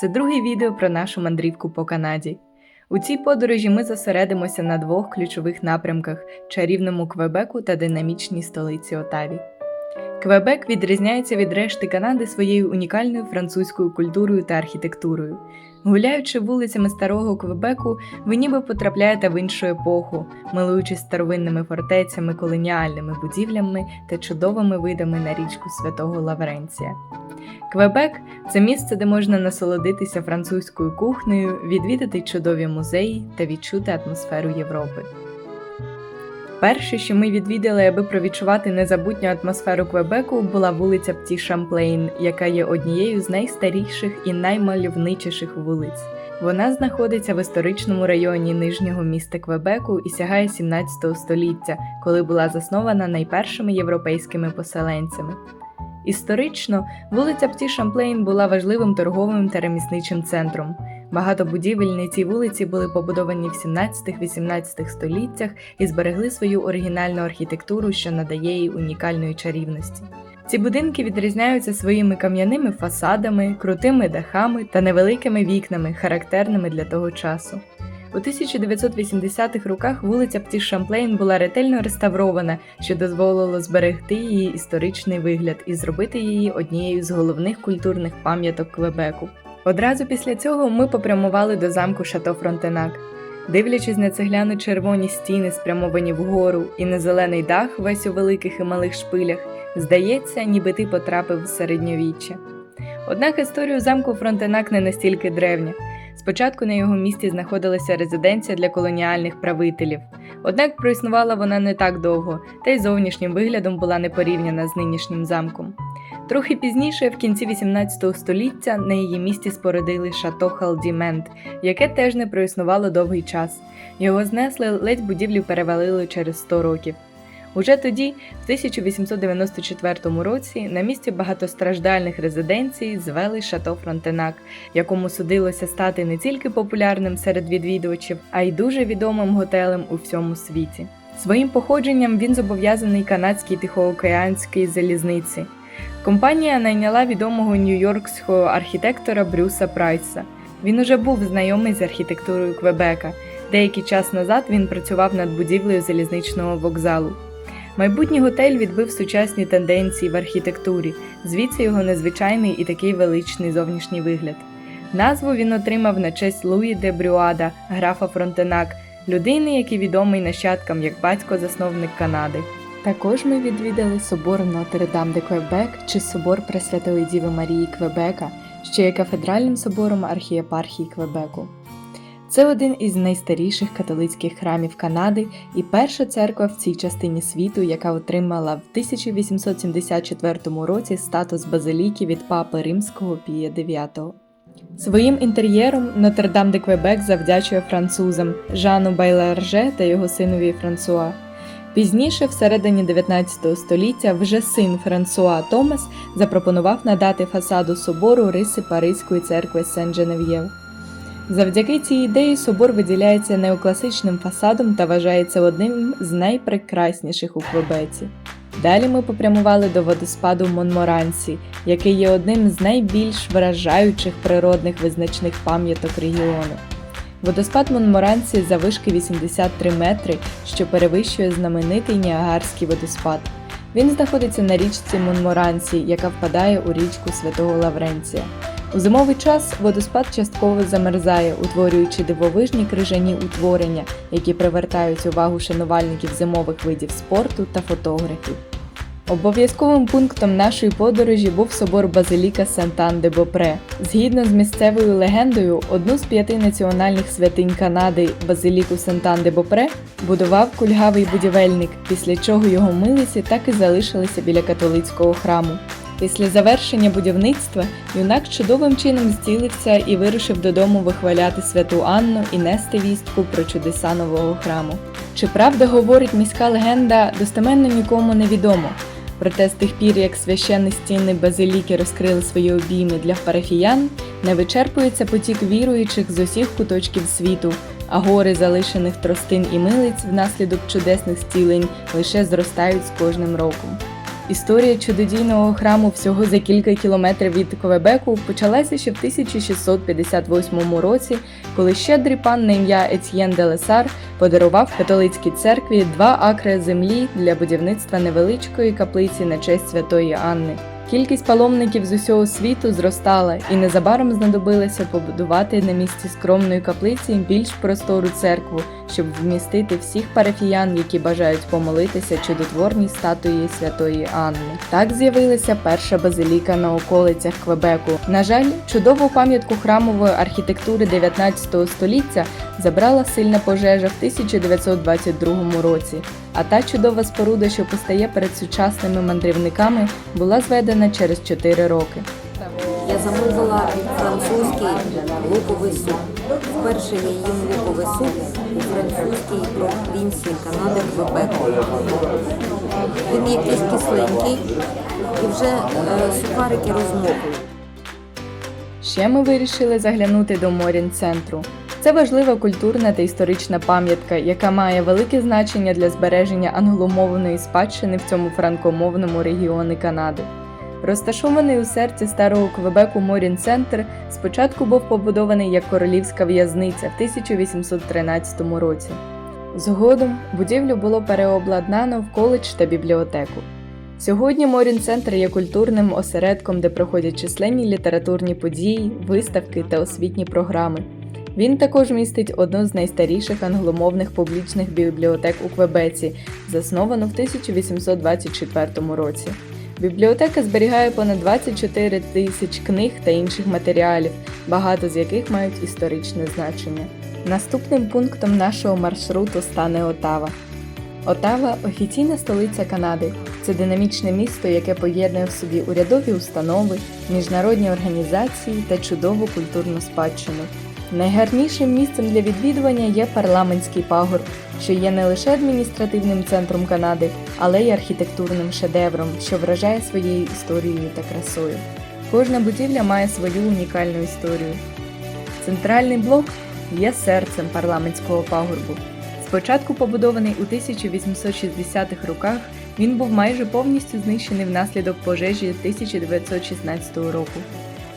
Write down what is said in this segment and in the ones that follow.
Це друге відео про нашу мандрівку по Канаді. У цій подорожі ми зосередимося на двох ключових напрямках чарівному Квебеку та динамічній столиці Отаві. Квебек відрізняється від решти Канади своєю унікальною французькою культурою та архітектурою. Гуляючи вулицями старого Квебеку, ви ніби потрапляєте в іншу епоху, милуючись старовинними фортецями, колоніальними будівлями та чудовими видами на річку Святого Лавренція. Квебек це місце, де можна насолодитися французькою кухнею, відвідати чудові музеї та відчути атмосферу Європи. Перше, що ми відвідали, аби провідчувати незабутню атмосферу Квебеку, була вулиця Пті Шамплейн, яка є однією з найстаріших і наймальовничіших вулиць. Вона знаходиться в історичному районі нижнього міста Квебеку і сягає 17 століття, коли була заснована найпершими європейськими поселенцями. Історично вулиця Пті Шамплейн була важливим торговим та ремісничим центром. Багато будівель на цій вулиці були побудовані в 17-18 століттях і зберегли свою оригінальну архітектуру, що надає їй унікальної чарівності. Ці будинки відрізняються своїми кам'яними фасадами, крутими дахами та невеликими вікнами, характерними для того часу. У 1980-х роках вулиця Пті Шамплейн була ретельно реставрована, що дозволило зберегти її історичний вигляд і зробити її однією з головних культурних пам'яток Квебеку. Одразу після цього ми попрямували до замку Шато Фронтенак. Дивлячись на цегляно червоні стіни, спрямовані вгору, і на зелений дах, весь у великих і малих шпилях, здається, ніби ти потрапив в середньовіччя. Однак історію замку Фронтенак не настільки древня. Спочатку на його місці знаходилася резиденція для колоніальних правителів, однак проіснувала вона не так довго, та й зовнішнім виглядом була не порівняна з нинішнім замком. Трохи пізніше, в кінці 18 століття, на її місці спорудили шато Халдімент, яке теж не проіснувало довгий час. Його знесли, ледь будівлю перевалили через 100 років. Уже тоді, в 1894 році, на місці багатостраждальних резиденцій звели Шато Фронтенак, якому судилося стати не тільки популярним серед відвідувачів, а й дуже відомим готелем у всьому світі. Своїм походженням він зобов'язаний канадській тихоокеанській залізниці. Компанія найняла відомого нью-йоркського архітектора Брюса Прайса. Він уже був знайомий з архітектурою Квебека. Деякий час назад він працював над будівлею залізничного вокзалу. Майбутній готель відбив сучасні тенденції в архітектурі, звідси його незвичайний і такий величний зовнішній вигляд. Назву він отримав на честь Луї де Брюада, графа Фронтенак, людини, який відомий нащадкам як батько-засновник Канади. Також ми відвідали собор Нотр-Дам де Квебек чи собор Пресвятої Діви Марії Квебека, що є кафедральним собором архієпархії Квебеку. Це один із найстаріших католицьких храмів Канади і перша церква в цій частині світу, яка отримала в 1874 році статус базиліки від папи римського Пія IX. Своїм інтер'єром Нотр-Дам де Квебек завдячує французам Жану Байларже та його синові Франсуа. Пізніше, всередині 19 століття, вже син Франсуа Томас запропонував надати фасаду собору риси Паризької церкви Сен-Женев'єв. Завдяки цій ідеї собор виділяється неокласичним фасадом та вважається одним з найпрекрасніших у Квебеці. Далі ми попрямували до водоспаду Монморансі, який є одним з найбільш вражаючих природних визначних пам'яток регіону. Водоспад Монморансі завишки 83 метри, що перевищує знаменитий Ніагарський водоспад. Він знаходиться на річці Монморансі, яка впадає у річку Святого Лавренція. У зимовий час водоспад частково замерзає, утворюючи дивовижні крижані утворення, які привертають увагу шанувальників зимових видів спорту та фотографів. Обов'язковим пунктом нашої подорожі був собор Базиліка Сентан де Бопре. Згідно з місцевою легендою, одну з п'яти національних святинь Канади Базиліку Сентан де Бопре будував кульгавий будівельник, після чого його милиці так і залишилися біля католицького храму. Після завершення будівництва юнак чудовим чином зцілився і вирушив додому вихваляти святу Анну і нести вістку про чудеса нового храму. Чи правда говорить міська легенда, достеменно нікому не відомо. Проте з тих пір, як священні стіни базиліки розкрили свої обійми для парафіян, не вичерпується потік віруючих з усіх куточків світу, а гори залишених тростин і милиць внаслідок чудесних зцілень лише зростають з кожним роком. Історія чудодійного храму всього за кілька кілометрів від Квебеку почалася ще в 1658 році, коли щедрий пан на ім'я Етьєн де Лесар подарував католицькій церкві два акри землі для будівництва невеличкої каплиці на честь святої Анни. Кількість паломників з усього світу зростала, і незабаром знадобилося побудувати на місці скромної каплиці більш простору церкву, щоб вмістити всіх парафіян, які бажають помолитися чудотворній статуї святої Анни. Так з'явилася перша базиліка на околицях Квебеку. На жаль, чудову пам'ятку храмової архітектури 19 століття забрала сильна пожежа в 1922 році. А та чудова споруда, що постає перед сучасними мандрівниками, була зведена через 4 роки. Я замовила французький луковий суп. Вперше я їм луковий суп у французькій провінції Канади Квебеку. Він якийсь кисленький і вже е, сухарики розмокли. Ще ми вирішили заглянути до Морін центру. Це важлива культурна та історична пам'ятка, яка має велике значення для збереження англомовної спадщини в цьому франкомовному регіоні Канади. Розташований у серці старого Квебеку Морін Центр спочатку був побудований як королівська в'язниця в 1813 році. Згодом будівлю було переобладнано в коледж та бібліотеку. Сьогодні Морін Центр є культурним осередком, де проходять численні літературні події, виставки та освітні програми. Він також містить одну з найстаріших англомовних публічних бібліотек у Квебеці, засновану в 1824 році. Бібліотека зберігає понад 24 тисяч книг та інших матеріалів, багато з яких мають історичне значення. Наступним пунктом нашого маршруту стане Отава. Отава офіційна столиця Канади. Це динамічне місто, яке поєднує в собі урядові установи, міжнародні організації та чудову культурну спадщину. Найгарнішим місцем для відвідування є парламентський пагорб, що є не лише адміністративним центром Канади, але й архітектурним шедевром, що вражає своєю історією та красою. Кожна будівля має свою унікальну історію. Центральний блок є серцем парламентського пагорбу. Спочатку побудований у 1860-х роках, він був майже повністю знищений внаслідок пожежі 1916 року.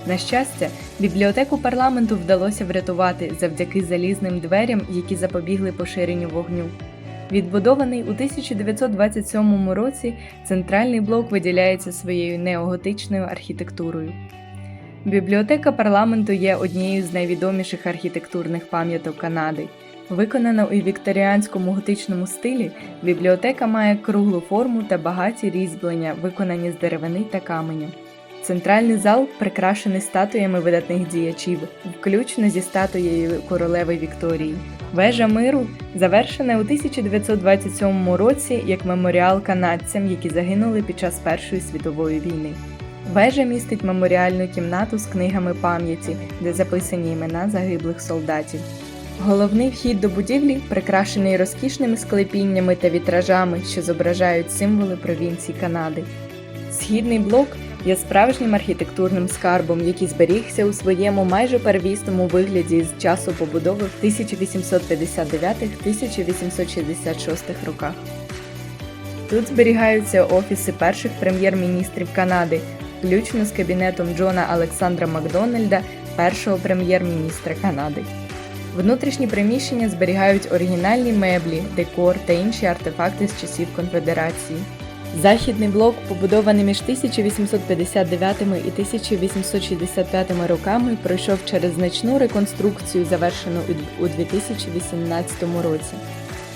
На щастя, бібліотеку парламенту вдалося врятувати завдяки залізним дверям, які запобігли поширенню вогню. Відбудований у 1927 році, центральний блок виділяється своєю неоготичною архітектурою. Бібліотека парламенту є однією з найвідоміших архітектурних пам'яток Канади. Виконана у вікторіанському готичному стилі, бібліотека має круглу форму та багаті різьблення, виконані з деревини та каменю. Центральний зал прикрашений статуями видатних діячів, включно зі статуєю королеви Вікторії. Вежа миру завершена у 1927 році як меморіал канадцям, які загинули під час Першої світової війни. Вежа містить меморіальну кімнату з книгами пам'яті, де записані імена загиблих солдатів. Головний вхід до будівлі прикрашений розкішними склепіннями та вітражами, що зображають символи провінцій Канади. Східний блок є справжнім архітектурним скарбом, який зберігся у своєму майже первісному вигляді з часу побудови в 1859-1866 роках. Тут зберігаються офіси перших прем'єр-міністрів Канади, включно з кабінетом Джона Олександра Макдональда, першого прем'єр-міністра Канади. Внутрішні приміщення зберігають оригінальні меблі, декор та інші артефакти з часів Конфедерації. Західний блок, побудований між 1859 і 1865 роками, пройшов через значну реконструкцію, завершену у- у 2018 році.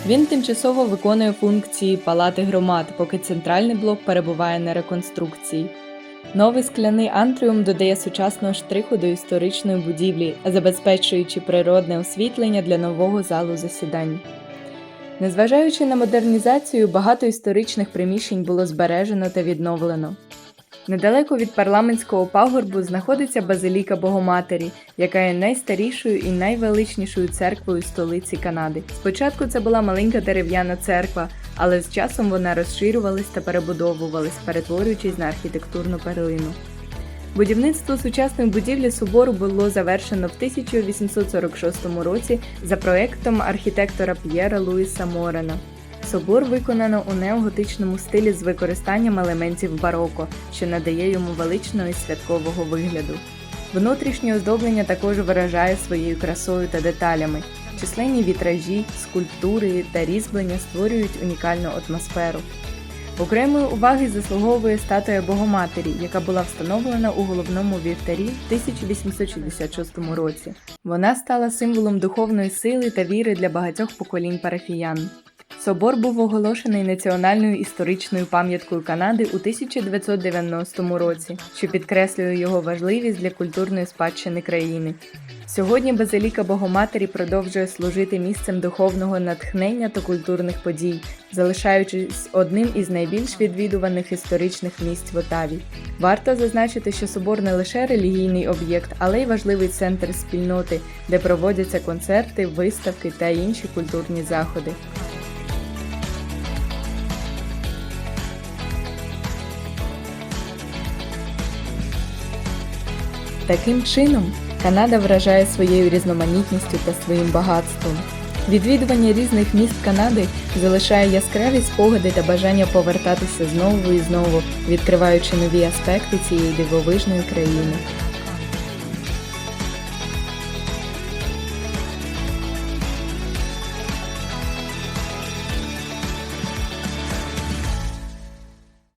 Він тимчасово виконує функції палати громад, поки центральний блок перебуває на реконструкції. Новий скляний антріум додає сучасного штриху до історичної будівлі, забезпечуючи природне освітлення для нового залу засідань. Незважаючи на модернізацію, багато історичних приміщень було збережено та відновлено. Недалеко від парламентського пагорбу знаходиться базиліка Богоматері, яка є найстарішою і найвеличнішою церквою столиці Канади. Спочатку це була маленька дерев'яна церква, але з часом вона розширювалась та перебудовувалась, перетворюючись на архітектурну перлину. Будівництво сучасної будівлі собору було завершено в 1846 році за проектом архітектора П'єра Луїса Морена. Собор виконано у неоготичному стилі з використанням елементів бароко, що надає йому величного і святкового вигляду. Внутрішнє оздоблення також виражає своєю красою та деталями. Численні вітражі, скульптури та різьблення створюють унікальну атмосферу. Окремої уваги заслуговує статуя Богоматері, яка була встановлена у головному вівтарі в 1866 році. Вона стала символом духовної сили та віри для багатьох поколінь парафіян. Собор був оголошений національною історичною пам'яткою Канади у 1990 році, що підкреслює його важливість для культурної спадщини країни. Сьогодні Базиліка Богоматері продовжує служити місцем духовного натхнення та культурних подій, залишаючись одним із найбільш відвідуваних історичних місць в Отаві. Варто зазначити, що собор не лише релігійний об'єкт, але й важливий центр спільноти, де проводяться концерти, виставки та інші культурні заходи. Таким чином, Канада вражає своєю різноманітністю та своїм багатством. Відвідування різних міст Канади залишає яскраві спогади та бажання повертатися знову і знову, відкриваючи нові аспекти цієї дивовижної країни.